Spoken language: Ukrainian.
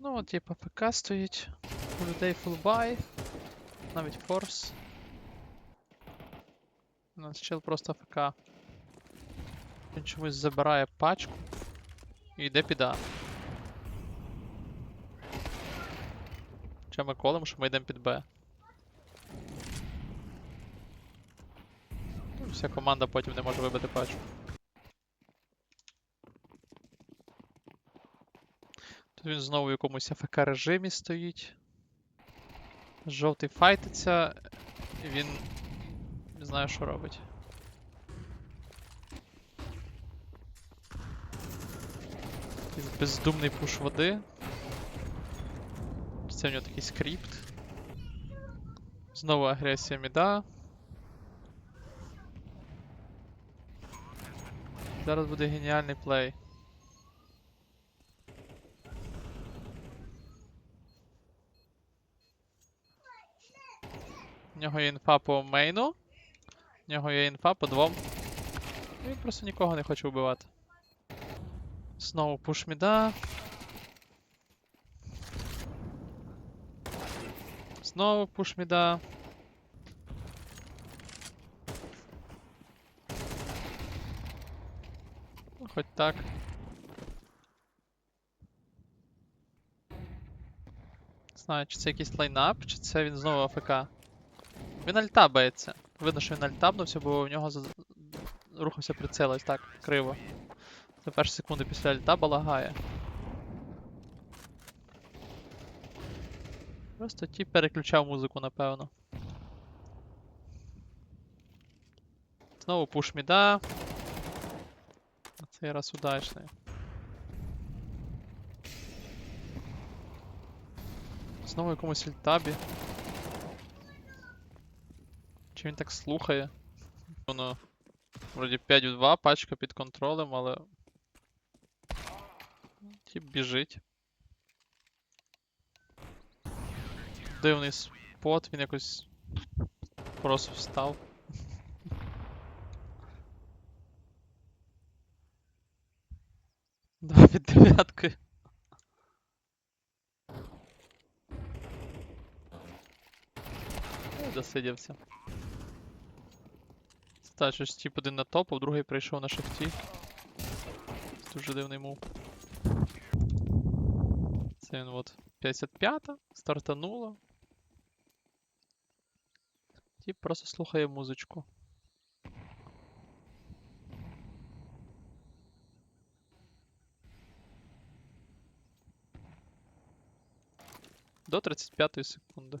Ну, от, типа, ПК стоїть. У людей фулбай. Навіть форс. У нас чел просто АФК. Він чомусь забирає пачку і йде під А. Чи ми колемо, що ми йдемо під Б. Ну, Вся команда потім не може вибити пачку. Він знову в якомусь АФК режимі стоїть. Жовтий файтиться. І він не знаю, що робить. Бездумний пуш води. Це в нього такий скрипт. Знову агресія міда. Зараз буде геніальний плей. В нього є інфа по мейну. В нього є інфа по двом. Він просто нікого не хоче вбивати. Знову пуш міда. Знову пуш міда. Ну, Хоч так. Знаю, чи це якийсь лайнап, чи це він знову АФК. Він альтабається. Видно, що він альтабнувся, бо в нього за- рухався прицел ось так криво. За перші секунди після альтаба лагає. Просто ті переключав музику, напевно. Знову пуш міда. На цей раз удачний. Знову якомусь альтабі. Чи він так слухає? Воно. Вроді 5 в 2, пачка під контролем, але. Тіп біжить. Дивний спот, він якось просто встав. Да, під дев'яткою. Ну, Досидівся. Та, щось тип один на топ, а другий прийшов на шифті. Дуже дивний мув. Це він от 55-та, стартануло. Тип просто слухає музичку. До 35 секунди.